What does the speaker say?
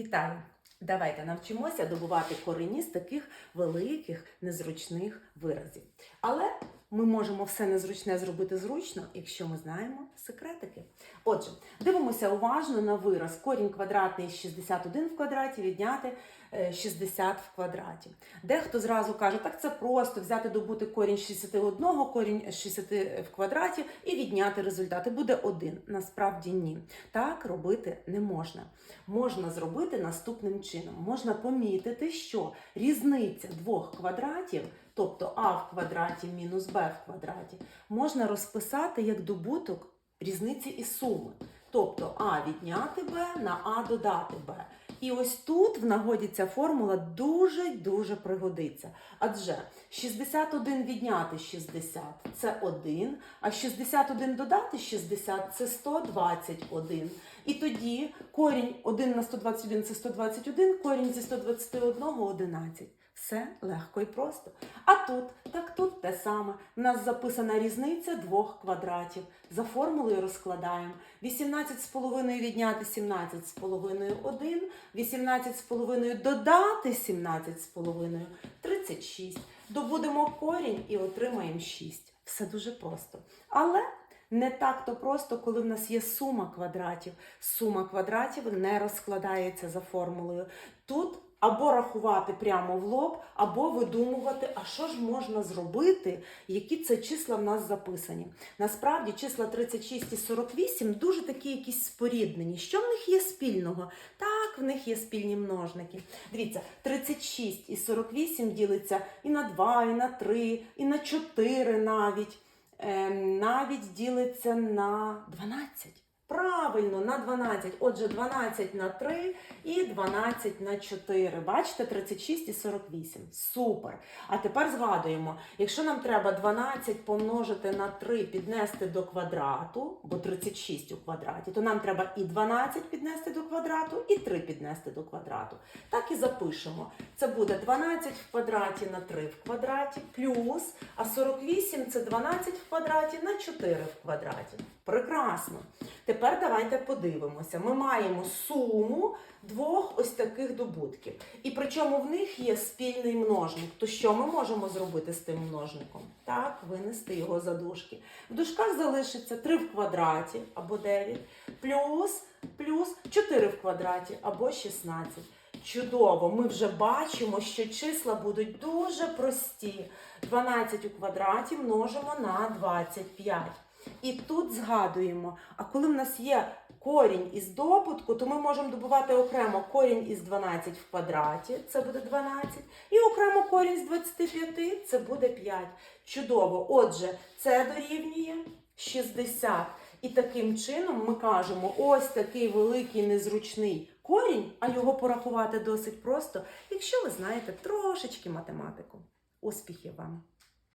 Вітаю! Давайте навчимося добувати корені з таких великих незручних виразів. Але ми можемо все незручне зробити зручно, якщо ми знаємо секретики. Отже, дивимося уважно на вираз корінь квадратний 61 в квадраті відняти е, 60 в квадраті. Дехто зразу каже, так це просто взяти добути корінь 61, корінь з 60 в квадраті і відняти результати. Буде один. Насправді ні. Так робити не можна. Можна зробити наступним чином. Можна помітити, що різниця двох квадратів, тобто а в квадраті мінус б в квадраті, можна розписати як добуток різниці і суми. Тобто а відняти Б на а додати b. І ось тут в нагоді ця формула дуже-дуже пригодиться. Адже 61 відняти 60 це 1, а 61 додати 60 це 121. І тоді корінь 1 на 121 це 121, корінь зі 121 11. Все легко і просто. А тут, так тут те саме. У нас записана різниця двох квадратів. За формулою розкладаємо. 18,5 відняти 17,5 1, 18,5 додати 17,5 36. Добудемо корінь і отримаємо 6. Все дуже просто. Але не так то просто, коли в нас є сума квадратів. Сума квадратів не розкладається за формулою. Тут або рахувати прямо в лоб, або видумувати, а що ж можна зробити, які це числа в нас записані. Насправді числа 36 і 48 дуже такі якісь споріднені. Що в них є спільного? Так, в них є спільні множники. Дивіться, 36 і 48 ділиться і на 2, і на 3, і на 4 навіть. Ем, навіть ділиться на 12. Правильно, на 12. Отже, 12 на 3 і 12 на 4. Бачите, 36 і 48. Супер. А тепер згадуємо, якщо нам треба 12 помножити на 3 піднести до квадрату, бо 36 у квадраті, то нам треба і 12 піднести до квадрату, і 3 піднести до квадрату. Так і запишемо. Це буде 12 в квадраті на 3 в квадраті, плюс, а 48 це 12 в квадраті на 4 в квадраті. Прекрасно. Тепер давайте подивимося. Ми маємо суму двох ось таких добутків. І причому в них є спільний множник. То що ми можемо зробити з тим множником? Так, винести його за дужки. В дужках залишиться 3 в квадраті або 9, плюс, плюс 4 в квадраті або 16. Чудово, ми вже бачимо, що числа будуть дуже прості. 12 у квадраті множимо на 25. І тут згадуємо, а коли в нас є корінь із добутку, то ми можемо добувати окремо корінь із 12 в квадраті, це буде 12, і окремо корінь з 25, це буде 5. Чудово. Отже, це дорівнює 60. І таким чином ми кажемо, ось такий великий незручний корінь, а його порахувати досить просто, якщо ви знаєте трошечки математику. Успіхів вам!